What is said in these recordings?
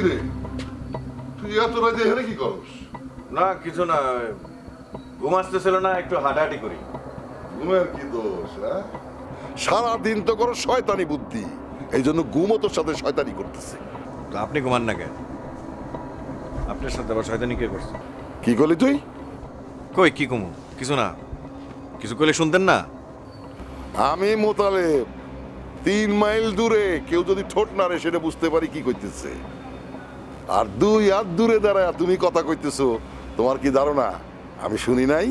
কিরে? তুই এত রাতে এখানে কি করস? না কিছু না। ঘুম আসতেছিল না একটু হাঁটাহাঁটি করি। ঘুমের কি দোষ হ্যাঁ? সারাদিন তো করো শয়তানি বুদ্ধি। এই জন্য ঘুমও তোর সাথে শয়তানি করতেছে। তো আপনি ঘুমান না কেন? আপনার সাথে আবার শয়তানি কে করছে? কি করলি তুই? কই কি কমু কিছু না। কিছু করলে শুনতেন না? আমি মোতালেব তিন মাইল দূরে কেউ যদি ঠোঁট নাড়ে সেটা বুঝতে পারি কি করতেছে। আর দুই হাত দূরে দাঁড়ায় তুমি কথা কইতেছো তোমার কি ধারণা? আমি শুনি নাই।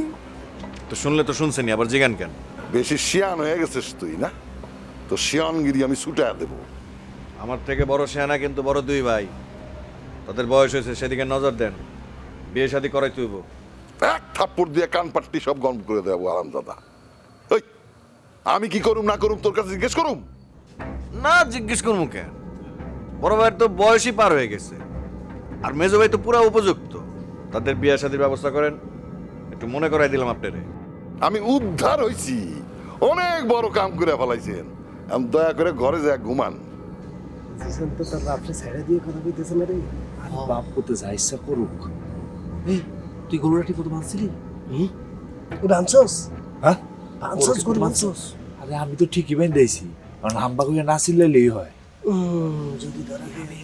তো শুনলে তো শুনছেনি আবার জিগান কেন? বেশি শিয়ান হয়ে গেছিস তুই না? তো শিয়ানগিরি আমি ছুটে দেবো। আমার থেকে বড় শেয়ানা কিন্তু বড় দুই ভাই। তাদের বয়স হয়েছে সেদিকে নজর দেন। বিয়ে শাদি করাই তুইব। এক থাপ্পড় দিয়ে কান পাট্টি সব গরম করে দেবো আরাম দাদা ওই আমি কি করুম না করুম তোর কাছে জিজ্ঞেস করুম? না জিজ্ঞেস করুম কেন? বড় ভাইয়ের তো বয়সই পার হয়ে গেছে। আর মেজো ভাই তো পুরা উপযুক্ত। তাদের বিয়ে শাদির ব্যবস্থা করেন একটু মনে করাই দিলাম আপনারে। আমি উদ্ধার হইছি। অনেক বড় কাম করে ফেলাইছেন। আমি দয়া করে ঘরে যা ঘুমান। জিসান তো তার বাপরে ছাইড়া দিয়ে কথা কইতেছে না রে। বাপ করতে যা ইচ্ছা করুক। এই তুই হুম? হ্যাঁ? গরু আরে আমি তো ঠিকই বাইন দিয়েছি কারণ হাম্বা কইয়া না চিল্লাইলেই হয়। উম, যদি ধরা খাবে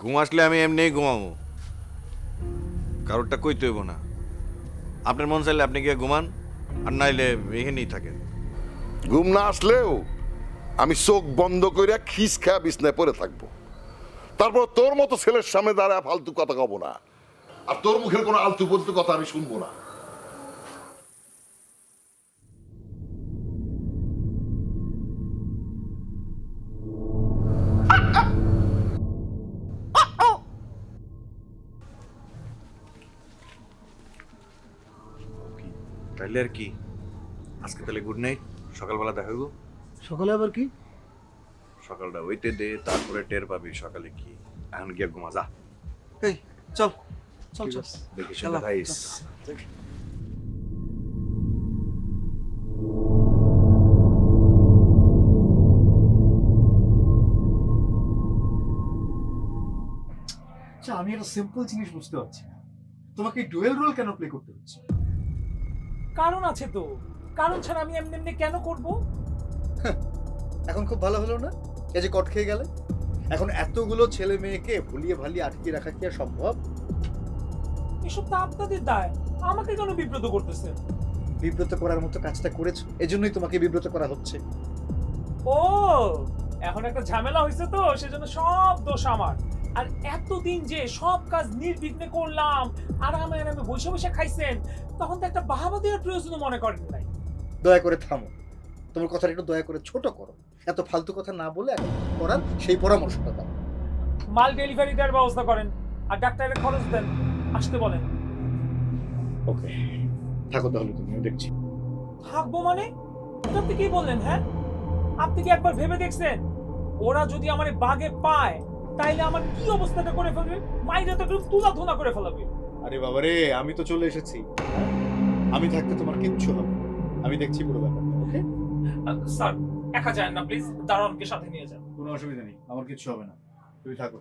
ঘুম আসলে আমি এমনি ঘুমাবো। কারোরটা কইতে হইব না। আপনার মন চাইলে আপনি গিয়ে ঘুমান, আর নাইলে এখানেই থাকেন। ঘুম না আসলেও আমি চোখ বন্ধ করে খিস খায়া বিছনায় পড়ে থাকব। তারপর তোর মতো ছেলের সামনে দাঁড়ায় ফালতু কথা কব না। আর তোর মুখের কোনো আলতু পলতু কথা আমি শুনব না। তাইলে আর কি? আজকে তাহলে গুড নাইট সকালবেলা দেখা হইব। সকালে আবার কি? সকালটা ওইতে দে তারপরে টের পাবি সকালে কি। এখন গিয়ে ঘুমা যা। এই চল চল চল। দেখি ভাইস আচ্ছা আমি একটা সিম্পল জিনিস বুঝতে পারছি না। তোমাকে ডুয়েল রোল কেন প্লে করতে হচ্ছে? কারণ আছে তো। কারণ ছাড়া আমি এমনি এমনি কেন করব? এখন খুব ভালো হলো না? এই যে কট খেয়ে গেলে? এখন এতগুলো ছেলে মেয়েকে ভুলিয়ে ভালিয়ে আটকে রাখা কি আর সম্ভব? এসব তো আপনাদের দায়। আমাকে কেন বিব্রত করতেছেন? বিব্রত করার মতো কাজটা করেছ? এজন্যই তোমাকে বিব্রত করা হচ্ছে। ও এখন একটা ঝামেলা হয়েছে তো সেজন্য সব দোষ আমার। আর এতদিন যে সব কাজ নির্বিঘ্নে করলাম আরামে আরামে বসে বসে খাইছেন তখন তো একটা বাহাবা দেওয়ার প্রয়োজন মনে করেন নাই। দয়া করে থামো। তোমার কথাটা একটু দয়া করে ছোট করো। এত ফালতু কথা না বলে এখন করার সেই পরামর্শটা দাও। মাল ডেলিভারি দেওয়ার ব্যবস্থা করেন আর ডাক্তারের খরচ দেন আসতে বলেন। ওকে থাকো তাহলে তুমি দেখছি। থাকব মানে? আপনি কি বললেন হ্যাঁ? আপনি কি একবার ভেবে দেখছেন? ওরা যদি আমার বাগে পায় তাইলে আমার কি অবস্থাটা করে ফেলবে? মাইরে তো তুলা ধুনা করে ফেলাবে। আরে বাবা রে আমি তো চলে এসেছি। আমি থাকতে তোমার কিচ্ছু হবে আমি দেখছি পুরো ব্যাপারটা ওকে? স্যার একা যায় না প্লিজ। দারোয়ানকে সাথে নিয়ে যান। কোনো অসুবিধা নেই আমার কিচ্ছু হবে না। তুমি থাকো।